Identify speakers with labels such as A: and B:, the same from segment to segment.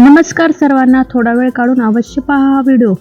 A: नमस्कार सर्वांना थोडा वेळ काढून अवश्य पहा हा व्हिडिओ.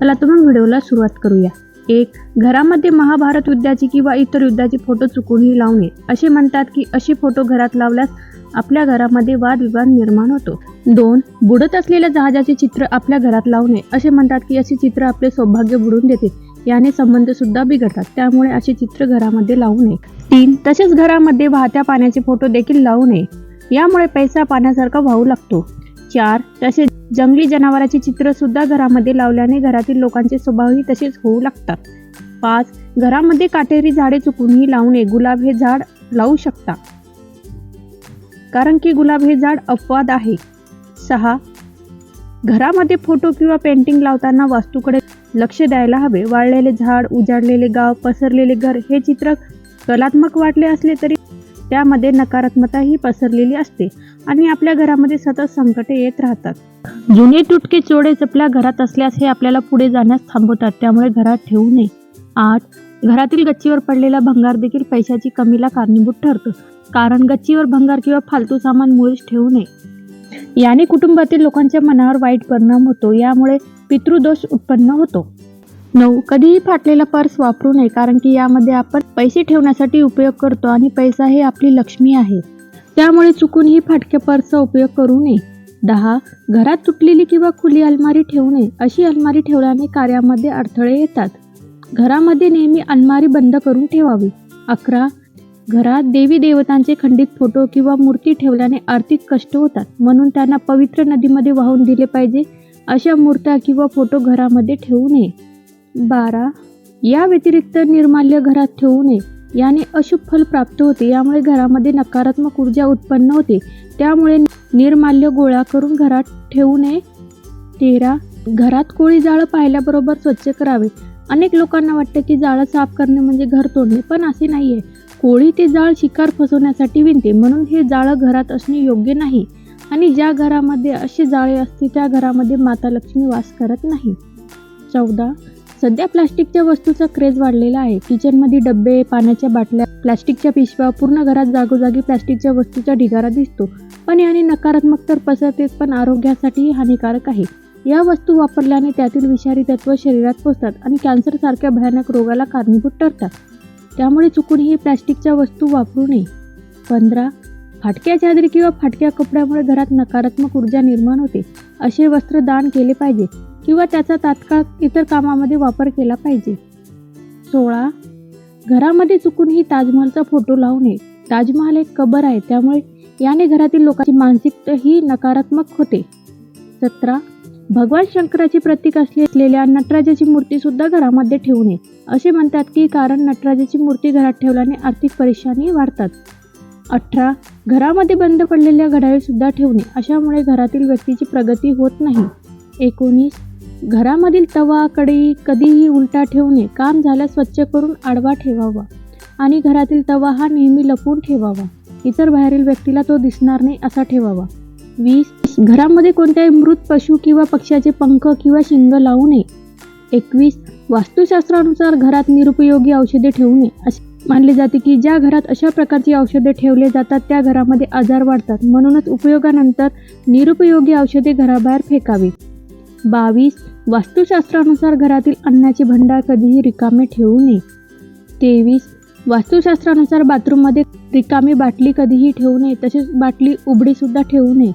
A: चला तुम्ही व्हिडिओला सुरुवात करूया. एक घरामध्ये महाभारत युद्धाची किंवा इतर युद्धाचे फोटो चुकूनही लावू नये. असे म्हणतात की असे फोटो घरात लावल्यास आपल्या घरामध्ये वादविवाद निर्माण होतो. दोन बुडत असलेल्या जहाजाचे चित्र आपल्या घरात लावू नये. असे म्हणतात की असे चित्र आपले सौभाग्य बुडून देते. याने संबंध सुद्धा बिघडतात. त्यामुळे असे चित्र घरामध्ये लावू नये. तीन तसेच घरामध्ये वाहत्या पाण्याचे फोटो देखील लावू नये. यामुळे पैसा पाण्यासारखा वाहू लागतो. चार तसेच जंगली जनावरांचे चित्र सुद्धा घरामध्ये लावल्याने घरातील लोकांचे स्वभावही तसेच होऊ लागतात. पाच घरामध्ये काटेरी झाडे चुकूनही लावू नये गुलाब हे झाड लावू शकता. कारण की गुलाब हे झाड अपवाद आहे. सहा घरामध्ये फोटो किंवा पेंटिंग लावताना वास्तूकडे लक्ष द्यायला हवे. वाळलेले झाड उजाडलेले गाव पसरलेले घर हे चित्र कलात्मक वाटले असले तरी त्यामध्ये नकारात्मकताही पसरलेली असते आणि आपल्या घरामध्ये सतत संकटे येत राहतात. जुने तुटके चोडे चपल्या घरात असल्यास हे आपल्याला पुढे जाण्यास थांबवतात. त्यामुळे घरात ठेवू नये. आठ घरातील गच्चीवर पडलेला भंगार देखील पैशाची कमीला कारणीभूत ठरतो. कारण गच्चीवर भंगार किंवा फालतू सामान मुळीच ठेवू नये. याने कुटुंबातील लोकांच्या मनावर वाईट परिणाम होतो. यामुळे पितृदोष उत्पन्न होतो. नऊ. कधीही फाटलेला पर्स वापरू नये कारण की यामध्ये आपण पैसे ठेवण्यासाठी उपयोग करतो आणि पैसा हे आपली लक्ष्मी आहे. त्यामुळे चुकूनही फाटक्या पर्सचा उपयोग करू नये. दहा. घरात तुटलेली किंवा खुली अलमारी ठेवू नये अशी अलमारी ठेवल्याने कार्यामध्ये अडथळे येतात. घरामध्ये नेहमी अलमारी बंद करून ठेवावी. अकरा. घरात देवी देवतांचे खंडित फोटो किंवा मूर्ती ठेवल्याने आर्थिक कष्ट होतात म्हणून त्यांना पवित्र नदीमध्ये वाहून दिले पाहिजे अशा मूर्त्या किंवा फोटो घरामध्ये ठेवू नये. बारा या व्यतिरिक्त निर्माल्य घरात ठेवू नये. याने अशुभ फल प्राप्त होते. यामुळे घरामध्ये नकारात्मक ऊर्जा उत्पन्न होते. त्यामुळे निर्माल्य गोळा करून घरात ठेवू नये. तेरा घरात कोळी जाळं पाहिल्याबरोबर स्वच्छ करावे. अनेक लोकांना वाटतं की जाळं साफ करणे म्हणजे घर तोडणे पण असे नाही आहे कोळी ते जाळ शिकार फसवण्यासाठी विणते म्हणून हे जाळं घरात असणे योग्य नाही. आणि ज्या घरामध्ये असे जाळे असते त्या घरामध्ये माता लक्ष्मी वास करत नाही. चौदा सध्या प्लास्टिकच्या वस्तूचा क्रेज वाढलेला आहे. किचनमध्ये डब्बे पाण्याच्या बाटल्या प्लास्टिकच्या पिशव्या पूर्ण घरात जागोजागी प्लास्टिकच्या वस्तूचा ढिगारा दिसतो. पण याने नकारात्मक तर पसरतेच पण आरोग्यासाठीही हानिकारक आहे. या वस्तू वापरल्याने त्यातील विषारी तत्व शरीरात पोचतात आणि कॅन्सरसारख्या भयानक रोगाला कारणीभूत ठरतात. त्यामुळे चुकूनही प्लास्टिकच्या वस्तू वापरू नये. पंधरा फाटक्या चादरी किंवा फाटक्या कपड्यामुळे घरात नकारात्मक ऊर्जा निर्माण होते. असे वस्त्र दान केले पाहिजे किंवा त्याचा तात्काळ इतर कामामध्ये वापर केला पाहिजे. सोळा घरामध्ये चुकूनही ताजमहलचा फोटो लावू नये. ताजमहाल एक कबर आहे त्यामुळे याने घरातील लोकांची मानसिकता ही नकारात्मक होते. सतरा भगवान शंकराचे प्रतीक असलेल्या नटराजाची मूर्ती सुद्धा घरामध्ये ठेवू नये. असे म्हणतात की कारण नटराजाची मूर्ती घरात ठेवल्याने आर्थिक परेशानी वाढतात. अठरा घरामध्ये बंद पडलेल्या घड्याळीसुद्धा ठेवणे अशामुळे घरातील व्यक्तीची प्रगती होत नाही. एकोणीस. घरामधील तवा कडी कधीही उलटा ठेवू नये काम झाल्यास स्वच्छ करून आडवा ठेवावा आणि घरातील तवा हा नेहमी लपवून ठेवावा. इतर बाहेरील व्यक्तीला तो दिसणार नाही असा ठेवावा. वीस. घरामध्ये कोणत्याही मृत पशु किंवा पक्ष्याचे पंख किंवा शिंग लावू नये. एकवीस. वास्तुशास्त्रानुसार घरात निरुपयोगी औषधे ठेवू नये असे मानले जाते की ज्या घरात अशा प्रकारची औषधे ठेवले जातात त्या घरामध्ये आजार वाढतात. म्हणूनच उपयोगानंतर निरुपयोगी औषधे घराबाहेर फेकावी. बावीस. वास्तुशास्त्रानुसार घरातील अन्नाचे भंडार कधीही रिकामे ठेवू नये. तेवीस. वास्तुशास्त्रानुसार बाथरूममध्ये रिकामी बाटली कधीही ठेवू नये तसेच बाटली उबडीसुद्धा ठेवू नये.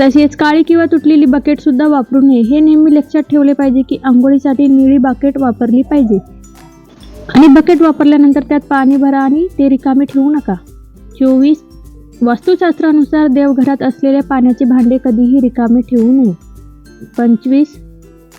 A: तसेच काळी किंवा तुटलेली बकेटसुद्धा वापरू नये. हे नेहमी लक्षात ठेवले पाहिजे की आंघोळीसाठी निळी बाकेट वापरली पाहिजे. आणि बकेट वापरल्यानंतर त्यात पाणी भरा आणि ते रिकामे ठेवू नका. चोवीस. वास्तुशास्त्रानुसार देवघरात असलेल्या पाण्याचे भांडे कधीही रिकामे ठेवू नये. पंचवीस.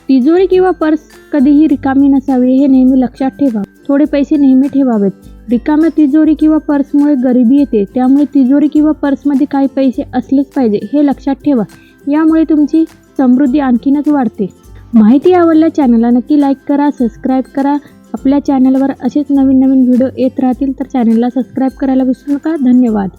A: तिजोरी किंवा पर्स कधीही रिकामी नसावी हे नेहमी लक्षात ठेवा. थोडे पैसे नेहमी ठेवावेत. रिकाम्या तिजोरी किंवा पर्समुळे गरिबी येते त्यामुळे तिजोरी किंवा पर्समध्ये काही पैसे असलेच पाहिजे हे लक्षात ठेवा. यामुळे तुमची समृद्धी आणखीनच वाढते. माहिती आवडल्या चॅनलला नक्की लाईक करा सबस्क्राईब करा. आपल्या चॅनलवर असेच नवीन नवीन व्हिडिओ येत राहतील तर चॅनलला सबस्क्राईब करायला विसरू नका. धन्यवाद.